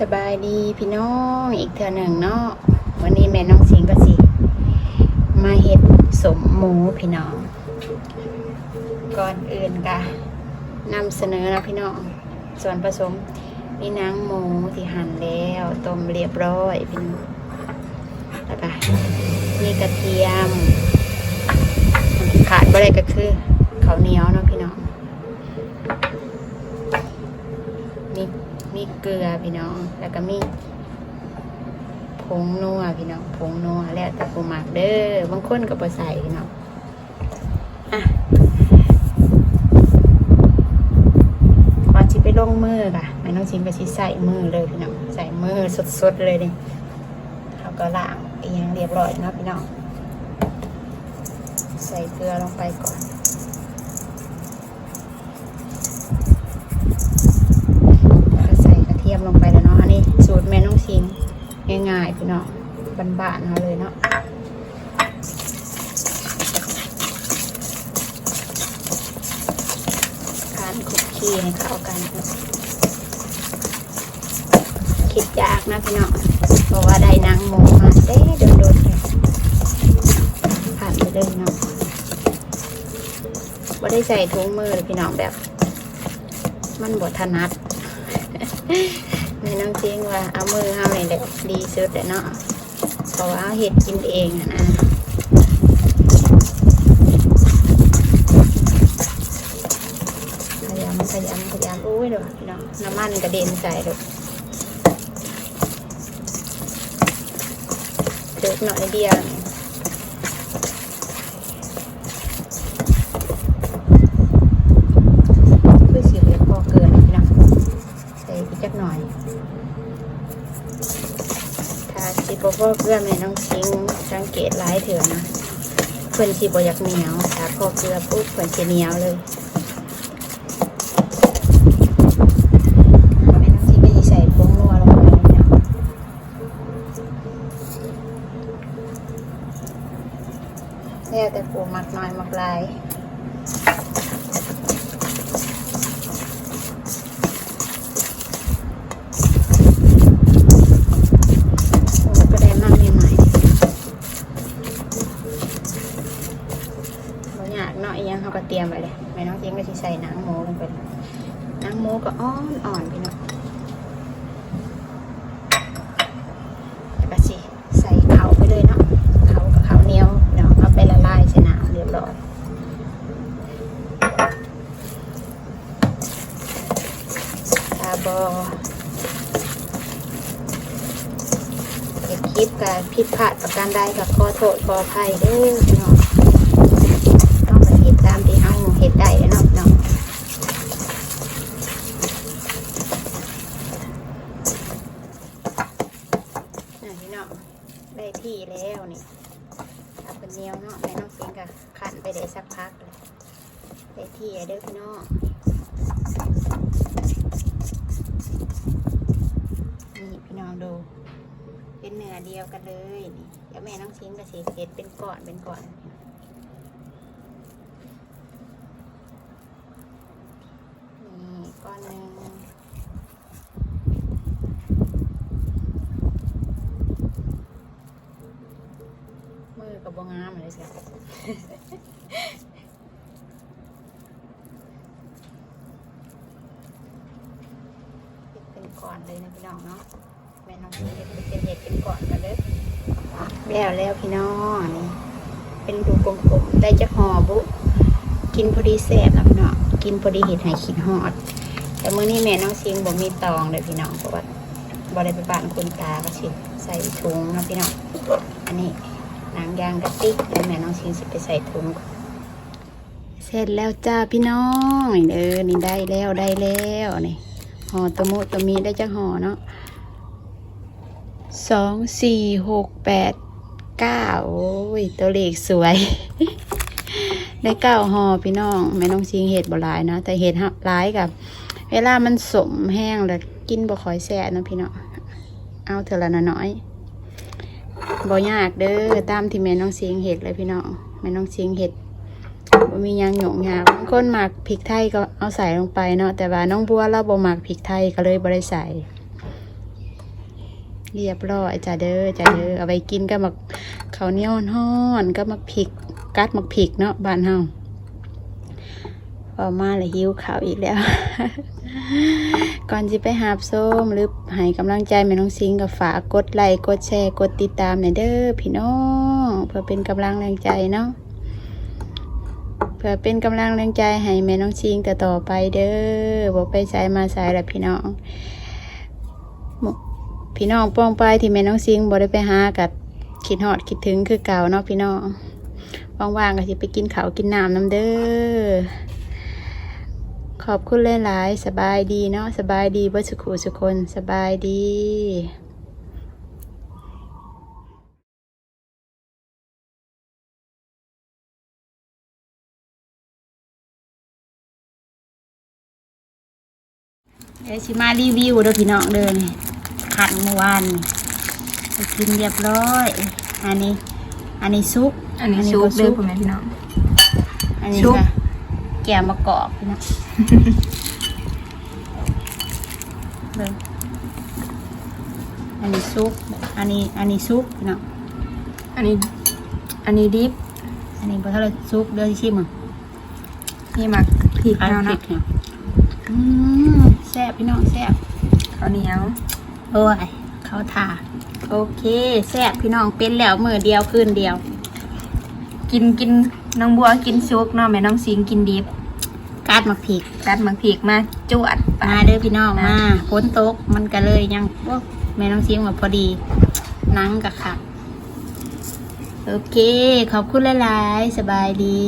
สบายดีพี่น้องอีกเทื่อหนึ่งเนาะวันนี้แม่น้องสิงก็สิ มาเฮ็ดสมหมูพี่น้อง ก่อนอื่นกะนำเสนอนะพี่น้อง ส่วนผสมมีนังหมูที่หั่นแล้วต้มเรียบร้อยพี่น้องแล้วก็มีกระเทียม ขาดบ่ได้ก็คือข้าวเหนียวเนาะพี่น้อง มีมีเก ลือพี่น้อง แล้วก็มีผงนัวพี่น้องผงนัวแล้วแต่ผู้มักเด้อบางคนก็บ่ใส่พี่น้องอะก่อนสิไปลงมือค่ะแม่น้องชิงก็สิใส่มือเลยพี่น้องใส่มือสดๆเลยนี่เขาก็ล้างเอียงเรียบร้อยเนาะพี่น้องใส่เกลือลงไปก่อน แล้วก็ใส่กระเทียมลงไปแล้วเนาะ อันนี้สู ตรแม่น้องชิงง่ายๆพี่น้องบ้านๆเขาเลยเนาะทานคุกกี้ให้เข้ากันคิดยากนะพี่น้องเพราะว่าได้นางหมูมาเต้โดนๆเลยผ่านไปเลยเนาะว่าได้ใส่ถุงมือเลยพี่น้องแบบ มันบดถนัด ม่น้องจริงว่าเอามือเอาในเด็กดีสุดเลยเนาะเพราะว่าเอาเห็ดกินเองอะนะขยำขยำขยำอุ้ยเดี๋ยวพี่น้อน้ำมันกระเด็นใส่เดี๋ยวเดือดหน่อยเดียวเนี่ยคือสีเหลืองพอเกินพี่น้องใส่ไปจักหน่อย ถ้าสิบพ่อเกลือแม่น้องทิ้งสังเกตหลายเถื่อนะเพื่อนสีบอยากเหนียวสาพอเกลือปุ๊บเพื่อนจะเหนียวเลย แม่น้ำจิ้มก็จะใส่ผงนัวลงไปนะแล้วแต่ปูมักน้อยมักหลายโอ้ก็ได้มากใหม่ๆบางอย่างเนาะอีหยัง เตรียมไว้เลยแม่น้องเจิ้มก็จะใส่หนังหมูลงไปหนังหมูก็อ่อนอ่อนๆพี่น้องแล้วก็สิใส่เขาไปเลยเนาะเขากับเขาเหนียวเนาะเอาไปละลายใส่น้ำเรียบร้อยตาบอเก็บคลิปกับผิดพลาดประการใดกับขอโทษขออภัยเด้อพี่น้องต้องไปเห็ดตามที่เฮาเห็ดได้เนาะพี่น้องน่ะพี่น้องได้ที่แล้วนี่เอาเป็นเหนียวเนาะแม่น้องเสียงกับขันไปได้สักพักเลย ได้ที่แล้วเด้อพี่น้องนี่พี่น้องดู เป็นเนื้อเดียวกันเลยนี่เดี๋ยวแม่น้องชิ้นกับสีเห็ดเป็นก้อนเป็นก้อนนี่ก้อนหนึ่งมือกับบงามเลยสิเป็นก่ อนเลยนะพี่น้องเนาะแม่น้องเห็ดเป็นเห็ดเป็นก่อนกันเลยแล้วแล้วพี่น้องนี่เป็นดูกลมๆได้จะห่อบุ กินพอดีแซ่บนะพี่น้องกินพอดีเห็ดให้ขิดหอด แต่มื้อนี้แม่น้องชิงบ่มีตองเลยพี่น้องเพราะว่าบ่ได้ไปบ้านคุณตาก็สิใส่ถุงนะพี่น้องอันนี้นังยางกระติกแล้วแม่น้องชิงสิไปใส่ถุงเสร็จแล้วจ้าพี่น้องเออนี่ได้แล้วได้แล้วนี่ ห่อตะมุตะมีได้จักห่อเนาะสองสี่หกแปดเก้าโอ้ย ตัวเลขสวย ได้เก้าห่อพี่น้องแม่น้องชิงเห็ดบ่หลายนะ แต่เห็ดหลายกับ เวลามันสมแห้งแล้วกินบ่คอยแซ่บนะพี่น้องเอาเถอะละน้อยบ่ยากเด้อตามที่แม่น้องเสียงเห็ดเลยพี่น้องแม่น้องเสียงเห็ด มียังหยงยาบางคนหมักพริกไทยก็เอาใส่ลงไปเนาะแต่ว่าน้องบัวเราบ่หมักพริกไทยก็เลยบ่ได้ใส่ เรียบร้อยจ้าเด้อจ้าเด้อเอาไปกินกับมักข้าวเหนียวฮ้อนกับมักพริกกัดมักพริกเนาะบ้านเฮาพอมาแล้วหิวข้าวอีกแล้ว ก่อนจะไปหาบส้มหรือให้กำลังใจแม่น้องซิงกับฝากกดไลค์กดแชร์กดติดตามหน่อยเด้อพี่น้องเพื่อเป็นกำลังแรงใจเนาะ เพื่อเป็นกำลังแรงใจให้แม่น้องซิงแต่ต่อไปเด้อบ่ไปใส่มาใส่ละพี่น้อง พี่น้องป้องไปที่แม่น้องซิงบ่ได้ไปหากับคิดฮอดคิดถึงคือเก่าเนาะพี่น้องว่างๆก็สิไปกินข้าวกินน้ำน้ำเด้อขอบคุณหลายๆสบายดีเนาะสบายดีบ่สุขุสุคนสบายดี เดี๋ยวสิมารีวิวเด้อพี่น้องเด้อนี่ขันเมื่อวานนี่ไปกินเรียบร้อย อันนี้ อันนี้ซุปอันนี้ซุปก็เด้อพ่อแม่พี่น้อง อันนี้ซุปก็แกงมะกอกพี่น้องเบิ่งอันนี้ซุปอันนี้ อันนี้ซุปพี่น้อง อันนี้ อันนี้ดิบ อันนี้บ่เท่าไหรซุปเด้อที่ชิมอะนี่หมักพริกอันแล้วพริเนาะกเนี่ยอืม แซ่บพี่น้องแซ่บข้าวเหนียว โอ้ยเขาทาโอเคแซ่บพี่น้องเป็นแล้วมือเดียวคืนเดียว กินกินน้องบัวกินซุปเนาะแม่น้องสิงกินดิบกาดมักพริกกัดหมักพริกมาจวดไปมาเด้อพี่น้องนะมาฝนตกมันก็เลยยังพวกแม่น้องซิมกับพอดีหนังกับขับโอเค ขอบคุณหลาย ๆ สบายดี